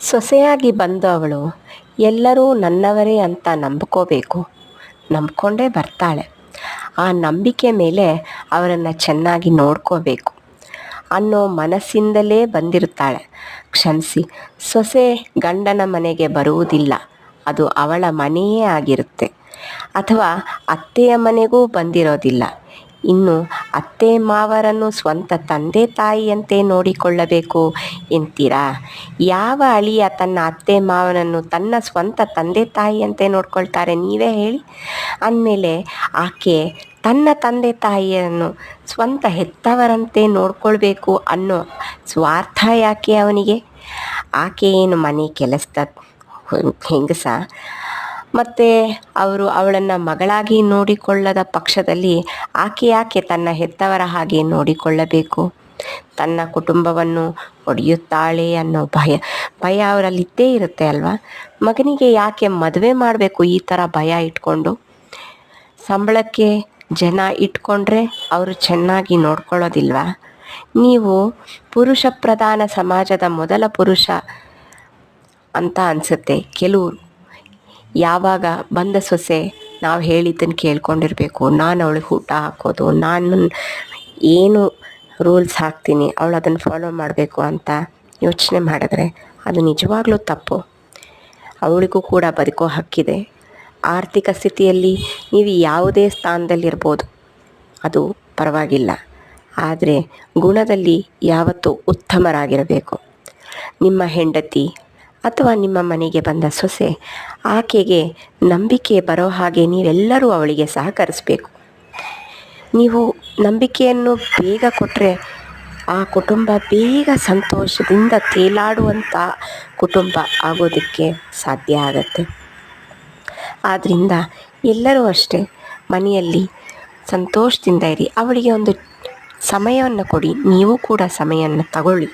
ಸೊಸೆಯಾಗಿ ಬಂದವಳು, ಎಲ್ಲರೂ ನನ್ನವರೇ ಅಂತ ನಂಬ್ಕೋಬೇಕು. ನಂಬ್ಕೊಂಡೇ ಬರ್ತಾಳೆ. ಆ ನಂಬಿಕೆ ಮೇಲೆ ಅವರನ್ನು ಚೆನ್ನಾಗಿ ನೋಡ್ಕೋಬೇಕು ಅನ್ನೋ ಮನಸ್ಸಿಂದಲೇ ಬಂದಿರುತ್ತಾಳೆ. ಕ್ಷಮಿಸಿ, ಸೊಸೆ ಗಂಡನ ಮನೆಗೆ ಬರುವುದಿಲ್ಲ. ಅದು ಅವಳ ಮನೆಯೇ ಆಗಿರುತ್ತೆ. ಅಥವಾ ಅತ್ತೆಯ ಮನೆಗೂ ಬಂದಿರೋದಿಲ್ಲ. ಇನ್ನು ಅತ್ತೆ ಮಾವರನ್ನು ಸ್ವಂತ ತಂದೆ ತಾಯಿಯಂತೆ ನೋಡಿಕೊಳ್ಳಬೇಕು. ಎಂತೀರಾ ಯಾವ ಅಳಿಯ ತನ್ನ ಅತ್ತೆ ಮಾವನನ್ನು ತನ್ನ ಸ್ವಂತ ತಂದೆ ತಾಯಿಯಂತೆ ನೋಡ್ಕೊಳ್ತಾರೆ? ನೀವೇ ಹೇಳಿ. ಅಂದಮೇಲೆ ಆಕೆ ತನ್ನ ತಂದೆ ತಾಯಿಯನ್ನು ಸ್ವಂತ ಹೆತ್ತವರಂತೆ ನೋಡ್ಕೊಳ್ಬೇಕು ಅನ್ನೋ ಸ್ವಾರ್ಥ ಯಾಕೆ ಅವನಿಗೆ? ಆಕೆ ಏನು ಮನೆ ಕೆಲಸದ ಹೆಂಗಸ ಮತ್ತು ಅವರು ಅವಳನ್ನು ಮಗಳಾಗಿ ನೋಡಿಕೊಳ್ಳದ ಪಕ್ಷದಲ್ಲಿ ಆಕೆ ಯಾಕೆ ತನ್ನ ಹೆತ್ತವರ ಹಾಗೆ ನೋಡಿಕೊಳ್ಳಬೇಕು? ತನ್ನ ಕುಟುಂಬವನ್ನು ಒಡೆಯುತ್ತಾಳೆ ಅನ್ನೋ ಭಯ ಭಯ ಅವರಲ್ಲಿ ಇದ್ದೇ ಇರುತ್ತೆ ಅಲ್ವಾ? ಮಗನಿಗೆ ಯಾಕೆ ಮದುವೆ ಮಾಡಬೇಕು ಈ ಥರ ಭಯ ಇಟ್ಕೊಂಡು? ಸಂಬಳಕ್ಕೆ ಜನ ಇಟ್ಕೊಂಡ್ರೆ ಅವರು ಚೆನ್ನಾಗಿ ನೋಡ್ಕೊಳ್ಳೋದಿಲ್ವಾ? ನೀವು ಪುರುಷ ಪ್ರಧಾನ ಸಮಾಜದ ಮೊದಲ ಪುರುಷ ಅಂತ ಅನಿಸುತ್ತೆ. ಕೆಲವರು ಯಾವಾಗ ಬಂದ ಸೊಸೆ ನಾವು ಹೇಳಿದ್ದನ್ನು ಕೇಳ್ಕೊಂಡಿರಬೇಕು. ನಾನು ಅವಳಿಗೆ ಊಟ ಹಾಕೋದು, ನಾನು ಏನು ರೂಲ್ಸ್ ಹಾಕ್ತೀನಿ, ಅವಳು ಅದನ್ನು ಫಾಲೋ ಮಾಡಬೇಕು ಅಂತ ಯೋಚನೆ ಮಾಡಿದ್ರೆ ಅದು ನಿಜವಾಗ್ಲೂ ತಪ್ಪು. ಅವಳಿಗೂ ಕೂಡ ಬದುಕೋ ಹಕ್ಕಿದೆ. ಆರ್ಥಿಕ ಸ್ಥಿತಿಯಲ್ಲಿ ನೀವು ಯಾವುದೇ ಸ್ಥಾನದಲ್ಲಿರ್ಬೋದು. ಅದು ಪರವಾಗಿಲ್ಲ. ಆದರೆ ಗುಣದಲ್ಲಿ ಯಾವತ್ತೂ ಉತ್ತಮರಾಗಿರಬೇಕು. ನಿಮ್ಮ ಹೆಂಡತಿ ಅಥವಾ ನಿಮ್ಮ ಮನೆಗೆ ಬಂದ ಸೊಸೆ, ಆಕೆಗೆ ನಂಬಿಕೆ ಬರೋ ಹಾಗೆ ನೀವೆಲ್ಲರೂ ಅವಳಿಗೆ ಸಹಕರಿಸಬೇಕು. ನೀವು ನಂಬಿಕೆಯನ್ನು ಬೇಗ ಕೊಟ್ಟರೆ ಆ ಕುಟುಂಬ ಬೇಗ ಸಂತೋಷದಿಂದ ತೇಲಾಡುವಂಥ ಕುಟುಂಬ ಆಗೋದಕ್ಕೆ ಸಾಧ್ಯ ಆಗತ್ತೆ. ಆದ್ದರಿಂದ ಎಲ್ಲರೂ ಅಷ್ಟೇ ಮನೆಯಲ್ಲಿ ಸಂತೋಷದಿಂದ ಇರಿ. ಅವಳಿಗೆ ಒಂದು ಸಮಯವನ್ನು ಕೊಡಿ. ನೀವು ಕೂಡ ಸಮಯವನ್ನು ತಗೊಳ್ಳಿ.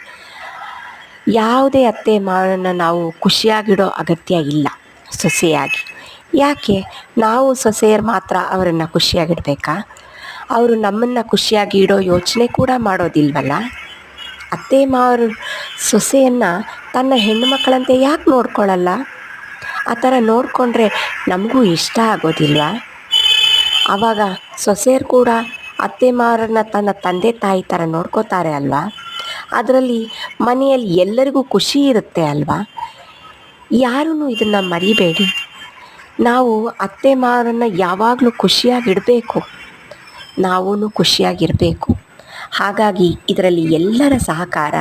ಯಾವುದೇ ಅತ್ತೆ ಮಾವನನ್ನು ನಾವು ಖುಷಿಯಾಗಿಡೋ ಅಗತ್ಯ ಇಲ್ಲ ಸೊಸೆಯಾಗಿ. ಯಾಕೆ? ನಾವು ಸೊಸೆಯರು ಮಾತ್ರ ಅವರನ್ನು ಖುಷಿಯಾಗಿಡಬೇಕಾ? ಅವರು ನಮ್ಮನ್ನು ಖುಷಿಯಾಗಿ ಇಡೋ ಯೋಚನೆ ಕೂಡ ಮಾಡೋದಿಲ್ವಲ್ಲ? ಅತ್ತೆ ಮಾವರು ಸೊಸೆಯನ್ನು ತನ್ನ ಹೆಣ್ಣು ಮಕ್ಕಳಂತೆ ಯಾಕೆ ನೋಡ್ಕೊಳ್ಳಲ್ಲ ಆ ಥರ ನೋಡಿಕೊಂಡ್ರೆ ನಮಗೂ ಇಷ್ಟ ಆಗೋದಿಲ್ವಾ? ಆವಾಗ ಸೊಸೆಯರು ಕೂಡ ಅತ್ತೆ ಮಾವರನ್ನ ತನ್ನ ತಂದೆ ತಾಯಿ ಥರ ನೋಡ್ಕೋತಾರೆ ಅಲ್ವಾ? ಅದರಲ್ಲಿ ಮನೆಯಲ್ಲಿ ಎಲ್ಲರಿಗೂ ಖುಷಿ ಇರುತ್ತೆ ಅಲ್ವಾ? ಯಾರೂ ಇದನ್ನು ಮರಿಬೇಡಿ. ನಾವು ಅತ್ತೆ ಮಾವರನ್ನು ಯಾವಾಗಲೂ ಖುಷಿಯಾಗಿಡಬೇಕು. ನಾವೂ ಖುಷಿಯಾಗಿರಬೇಕು. ಹಾಗಾಗಿ ಇದರಲ್ಲಿ ಎಲ್ಲರ ಸಹಕಾರ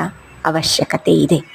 ಅವಶ್ಯಕತೆ ಇದೆ.